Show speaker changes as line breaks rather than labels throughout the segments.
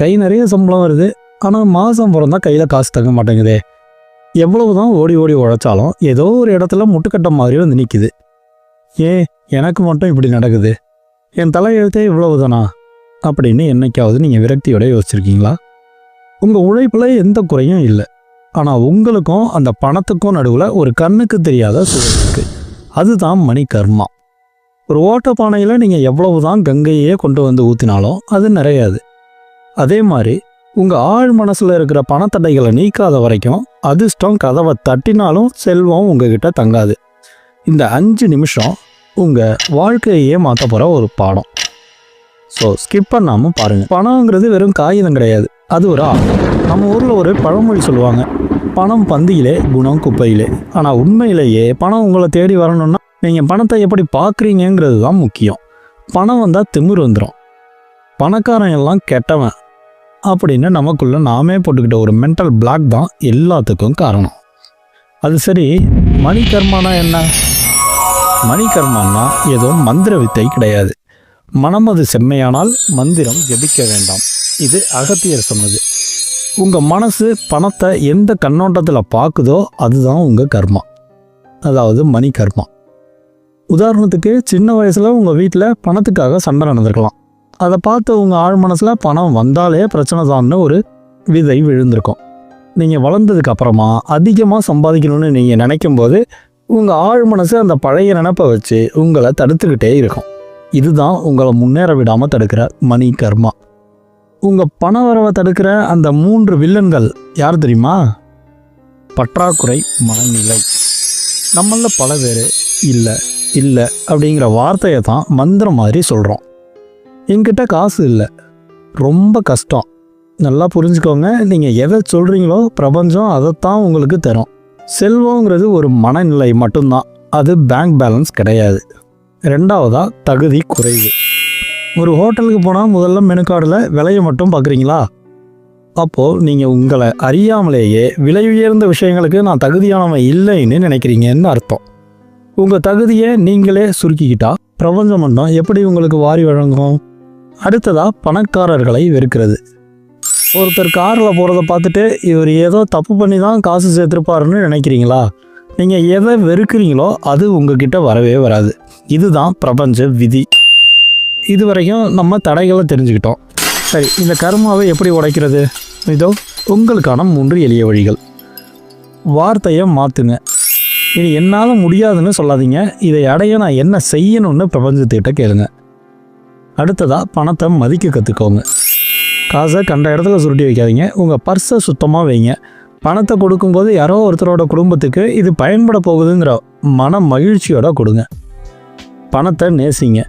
கை நிறைய சம்பளம் வருது. ஆனால் மாதம் பிறந்தா கையில் காசு தங்க மாட்டேங்குதே. எவ்வளவு தான் ஓடி ஓடி உழைச்சாலும் ஏதோ ஒரு இடத்துல முட்டுக்கட்ட மாதிரி வந்து நிற்குது ஏன் எனக்கு மட்டும் இப்படி நடக்குது. என் தலையெழுத்தே இவ்வளவுதானா? அப்படின்னு என்னைக்காவது நீங்கள் விரக்தியோட யோசிச்சிருக்கீங்களா? உங்கள் உழைப்பில் எந்த குறையும் இல்லை. ஆனால் உங்களுக்கும் அந்த பணத்துக்கும் நடுவில் ஒரு கண்ணுக்கு தெரியாத சூழல் இருக்கு. அதுதான் மணி கர்மா. ஒரு ஓட்டப்பானையில் நீங்கள் எவ்வளவு தான் கங்கையே கொண்டு வந்து ஊற்றினாலும் அது நிறையாது. அதே மாதிரி உங்கள் ஆழ் மனசில் இருக்கிற பணத்தடைகளை நீக்காத வரைக்கும் அதிர்ஷ்டம் கதவை தட்டினாலும் செல்வம் உங்ககிட்ட தங்காது. இந்த அஞ்சு நிமிஷம் உங்கள் வாழ்க்கையே மாற்ற போகிற ஒரு பாடம். ஸோ ஸ்கிப் பண்ணாமல் பாருங்கள் பணங்கிறது வெறும் காகிதம் கிடையாது. அது ஒரு ஆள் நம்ம ஊரில் ஒரு பழமொழி சொல்லுவாங்க. பணம் பந்தியிலே குணம் குப்பையிலே. ஆனால் உண்மையிலேயே பணம் உங்களை தேடி வரணும்னா நீங்கள் பணத்தை எப்படி பார்க்குறீங்கங்கிறது தான் முக்கியம். பணம் வந்தால் திமிர் வந்துடும் பணக்காரன் எல்லாம் கெட்டவன். அப்படின்னு நமக்குள்ளே நாமே போட்டுக்கிட்ட ஒரு மென்டல் பிளாக் தான் எல்லாத்துக்கும் காரணம். அது சரி மணி கர்மானா என்ன? மணி கர்மான்னா ஏதோ மந்திர வித்தை கிடையாது. மனம் அது செம்மையானால் மந்திரம் ஜெபிக்க வேண்டாம். இது அகத்தியர் சொன்னது. உங்கள் மனசு பணத்தை எந்த கண்ணோட்டத்தில் பார்க்குதோ அதுதான் உங்கள் கர்மா. அதாவது மணி கர்மா உதாரணத்துக்கு சின்ன வயசில் உங்கள் வீட்டில் பணத்துக்காக சண்டை நடந்திருக்கலாம். அதை பார்த்து உங்கள் ஆழ் மனசில் பணம் வந்தாலே பிரச்சனை தான்னு ஒரு விதை விழுந்திருக்கும். நீங்கள் வளர்ந்ததுக்கு அப்புறமா அதிகமாக சம்பாதிக்கணும்னு நீங்கள் நினைக்கும் போது உங்கள் ஆழ் மனசு அந்த பழைய நினப்பை வச்சு உங்களை தடுத்துக்கிட்டே இருக்கும். இதுதான் உங்களை முன்னேற விடாமல் தடுக்கிற மணி கர்மா. உங்கள் பண வரவை தடுக்கிற அந்த மூன்று வில்லன்கள் யார் தெரியுமா? பற்றாக்குறை மனநிலை. நம்மள பல பேர் இல்லை இல்லை அப்படிங்கிற வார்த்தையை தான் மந்திரம் மாதிரி சொல்கிறோம் என்கிட்ட காசு இல்லை. ரொம்ப கஷ்டம். நல்லா புரிஞ்சுக்கோங்க நீங்கள் எதை சொல்கிறீங்களோ பிரபஞ்சம் அதைத்தான் உங்களுக்கு தரும். செல்வங்கிறது ஒரு மனநிலை மட்டும்தான். அது பேங்க் பேலன்ஸ் கிடையாது. ரெண்டாவதா தகுதி குறைவு. ஒரு ஹோட்டலுக்கு போனால் முதல்ல மெனு கார்டில் விலையை மட்டும் பார்க்குறீங்களா? அப்போது நீங்கள் உங்களை அறியாமலேயே விலை உயர்ந்த விஷயங்களுக்கு நான் தகுதியானவன் இல்லைன்னு நினைக்கிறீங்கன்னு அர்த்தம். உங்கள் தகுதியை நீங்களே சுருக்கிக்கிட்டா பிரபஞ்சம் மட்டும் எப்படி உங்களுக்கு வாரி வழங்கும்? அடுத்ததாக பணக்காரர்களை வெறுக்கிறது. ஒருத்தர் காரில் போகிறத பார்த்துட்டு இவர் ஏதோ தப்பு பண்ணி தான் காசு சேர்த்துருப்பாருன்னு நினைக்கிறீங்களா? நீங்கள் எதை வெறுக்கிறீங்களோ அது உங்ககிட்ட வரவே வராது. இதுதான் பிரபஞ்ச விதி. இது வரைக்கும் நம்ம தடைகளை தெரிஞ்சுக்கிட்டோம். சரி இந்த கர்மாவை எப்படி உடைக்கிறது? இதோ உங்களுக்கான மூன்று எளிய வழிகள். வார்த்தையை மாற்றுங்க இது என்னால் முடியாதுன்னு சொல்லாதீங்க. இதை அடைய நான் என்ன செய்யணும்னு பிரபஞ்சத்துக்கிட்ட கேளுங்க. அடுத்ததாக பணத்தை மதிக்க கற்றுக்கோங்க காசை கண்ட இடத்துல சுருட்டி வைக்காதீங்க. உங்கள் பர்ஸை சுத்தமாக வைங்க. பணத்தை கொடுக்கும்போது யாரோ ஒருத்தரோட குடும்பத்துக்கு இது பயன்பட போகுதுங்கிற மன மகிழ்ச்சியோட கொடுங்க. பணத்தை நேசிங்க.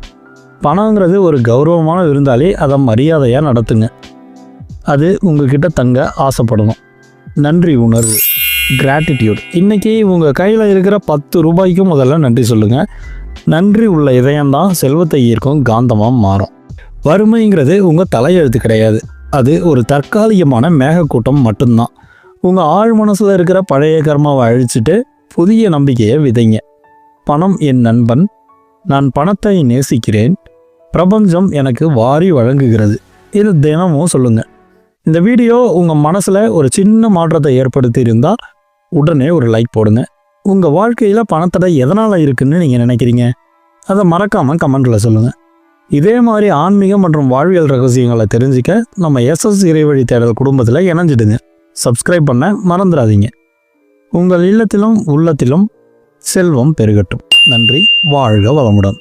பணங்கிறது ஒரு கௌரவமான விருந்தாளி அதை மரியாதையாக நடத்துங்க. அது உங்ககிட்ட தங்க ஆசைப்படணும். நன்றி உணர்வு. கிராட்டிடியூட் இன்றைக்கி உங்கள் கையில் இருக்கிற பத்து ரூபாய்க்கும் முதல்ல நன்றி சொல்லுங்கள் நன்றி உள்ள இதயம்தான் செல்வத்தை ஈர்க்கும் காந்தமாக மாறும். வறுமைங்கிறது உங்கள் தலையெழுத்து கிடையாது. அது ஒரு தற்காலிகமான மேகக்கூட்டம் மட்டும்தான். உங்கள் ஆழ் மனசில் இருக்கிற பழைய கர்மாவை அழிச்சிட்டு புதிய நம்பிக்கையை விதைங்க. பணம் என் நண்பன் நான் பணத்தை நேசிக்கிறேன். பிரபஞ்சம் எனக்கு வாரி வழங்குகிறது. இது தினமும் சொல்லுங்கள் இந்த வீடியோ உங்கள் மனசில் ஒரு சின்ன மாற்றத்தை ஏற்படுத்தி இருந்தால் உடனே ஒரு லைக் போடுங்க. உங்கள் வாழ்க்கையில் பணத்தடை எதனால் இருக்குன்னு நீங்கள் நினைக்கிறீங்க? அதை மறக்காமல் கமெண்ட்டில் சொல்லுங்கள் இதே மாதிரி ஆன்மீகம் மற்றும் வாழ்வியல் ரகசியங்களை தெரிஞ்சுக்க நம்ம எஸ்எஸ் இறைவழி தேடல் குடும்பத்தில் இணைஞ்சிடுங்க. சப்ஸ்கிரைப் பண்ண மறந்துடாதீங்க. உங்கள் இல்லத்திலும் உள்ளத்திலும் செல்வம் பெருகட்டும். நன்றி வாழ்க வளமுடன்.